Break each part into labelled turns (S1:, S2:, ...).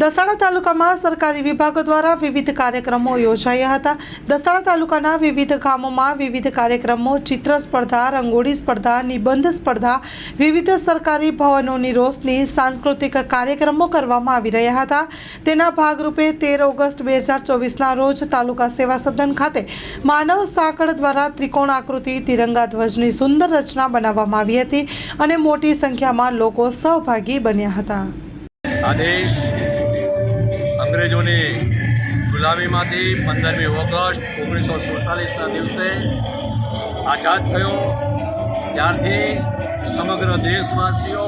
S1: દસાડા તાલુકામાં સરકારી વિભાગો દ્વારા વિવિધ કાર્યક્રમો યોજાયા હતા. દસાડા તાલુકાના વિવિધ ગામોમાં વિવિધ કાર્યક્રમો, ચિત્ર સ્પર્ધા, રંગોળી સ્પર્ધા, નિબંધ સ્પર્ધા, વિવિધ સરકારી ભવનોની રોશની, સાંસ્કૃતિક કાર્યક્રમો કરવામાં આવી રહ્યા હતા. તેના ભાગરૂપે તેર ઓગસ્ટ બે હજાર ચોવીસના રોજ તાલુકા સેવા સદન ખાતે માનવ સાંકળ દ્વારા ત્રિકોણ આકૃતિ તિરંગા ધ્વજની સુંદર રચના બનાવવામાં આવી હતી અને મોટી સંખ્યામાં લોકો સહભાગી બન્યા હતા.
S2: આ દેશ અંગ્રેજોની ગુલામીમાંથી પંદરમી ઓગસ્ટ ઓગણીસો સુડતાલીસના દિવસે આઝાદ થયો. ત્યારથી સમગ્ર દેશવાસીઓ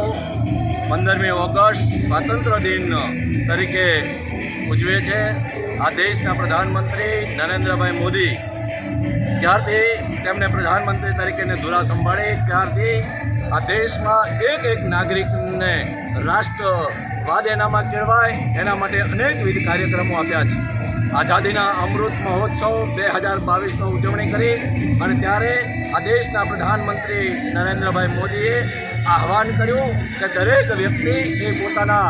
S2: પંદરમી ઓગસ્ટ સ્વાતંત્ર્ય દિન તરીકે ઉજવે છે. આ દેશના પ્રધાનમંત્રી નરેન્દ્રભાઈ મોદી ત્યારથી તેમણે પ્રધાનમંત્રી તરીકેને ધુરા સંભાળી ત્યારથી આ દેશમાં એક એક નાગરિકને રાષ્ટ્રવાદ એનામાં કેળવાય, એના માટે અનેકવિધ કાર્યક્રમો આપ્યા છે. આઝાદીના અમૃત મહોત્સવ બે હજાર બાવીસનો ઉજવણી કરી અને ત્યારે આ દેશના પ્રધાનમંત્રી નરેન્દ્રભાઈ મોદીએ આહવાન કર્યું કે દરેક વ્યક્તિ એ પોતાના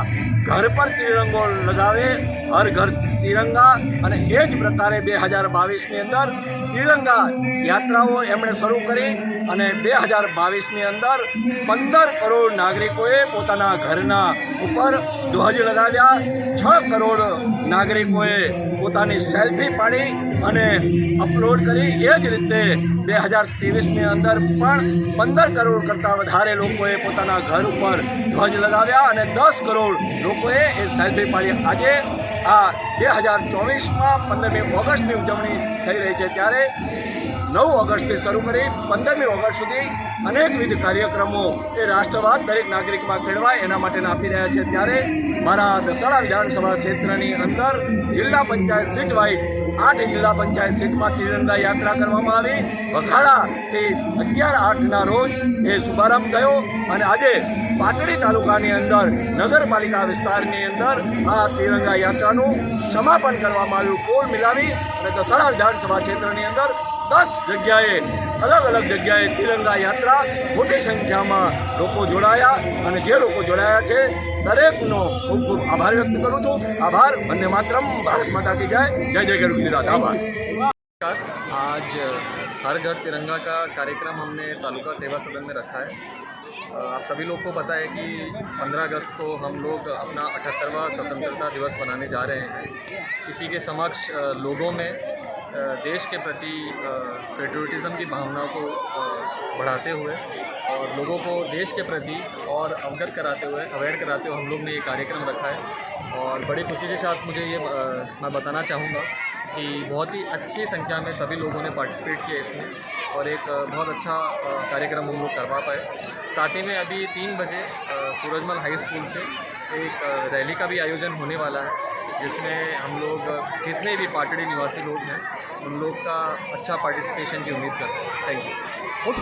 S2: ઘર પર તિરંગો લગાવે, હર ઘર તિરંગા અને એ જ પ્રકારે બે હજાર બાવીસની અંદર તિરંગા યાત્રાઓ એમણે શરૂ કરી અને બે હજાર બાવીસની અંદર પંદર કરોડ નાગરિકોએ પોતાના ઘરના ઉપર ધ્વજ લગાવ્યા. છ કરોડ નાગરિકોએ પોતાની સેલ્ફી પાડી અને અપલોડ કરી. એ જ રીતે બે હજાર ત્રેવીસની અંદર પણ પંદર કરોડ કરતાં વધારે લોકોએ પોતાના ઘર ઉપર ધ્વજ લગાવ્યા અને દસ કરોડ લોકોએ એ સેલ્ફી પાડી. આજે આ બે હજાર ચોવીસમાં પંદરમી ઓગસ્ટની ઉજવણી થઈ રહી છે ત્યારે નવ ઓગસ્ટથી શરૂ કરી પંદરમી ઓગસ્ટ સુધી અનેકવિધ કાર્યક્રમો એ રાષ્ટ્રવાદ દરેક નાગરિકમાં કેળવાય એના માટેના આપી રહ્યા છે. ત્યારે મારા દસાડા વિધાનસભા ક્ષેત્રની અંદર જિલ્લા પંચાયત સીટ વાઇઝ આઠ જિલ્લા પંચાયત સીટમાં તિરંગા યાત્રા કરવામાં આવી. વઘાડાથી અગિયાર આઠના રોજ એ શુભારંભ થયો અને આજે પાટડી તાલુકાની અંદર નગરપાલિકા વિસ્તારની અંદર આ તિરંગા યાત્રાનું સમાપન કરવામાં આવ્યું કુલ મિલાવી અને દસાડા વિધાનસભા ક્ષેત્રની અંદર દસ જગ્યાએ અલગ અલગ જગ્યાએ તિરંગા યાત્રા મોટી સંખ્યામાં લોકો જોડાયા અને જે લોકો જોડાયા છે દરેકનો ખૂબ ખૂબ આભાર વ્યક્ત કરું છું આભાર વંદે માતરમ ભારત માતા કી જય જય જય ગરુ ગુજરાત આભાર
S3: नमस्कार आज हर घर तिरंगा का कार्यक्रम हमने तालुका सेवा सदन में रखा है अ, आप सभी लोग को पता है कि 15 अगस्त को हम लोग अपना अठहत्तरवा स्वतंत्रता दिवस मनाने जा रहे हैं। इसी के समक्ष लोगों में देश के प्रति पेट्रियोटिज़म की भावना को बढ़ाते हुए और लोगों को देश के प्रति और अवगत कराते हुए अवेयर कराते हुए हम लोग ने ये कार्यक्रम रखा है। और बड़ी खुशी के साथ मुझे ये मैं बताना चाहूँगा कि बहुत ही अच्छी संख्या में सभी लोगों ने पार्टिसिपेट किया इसमें। और एक बहुत अच्छा कार्यक्रम हम लोग करवा पाए। साथ ही में अभी तीन बजे सूरजमल हाई स्कूल से एक रैली का भी आयोजन होने वाला है, जिसमें हम लोग जितने भी पाटड़ी निवासी लोग हैं, उन लोग का अच्छा पार्टिसिपेशन की उम्मीद करते हैं। Thank you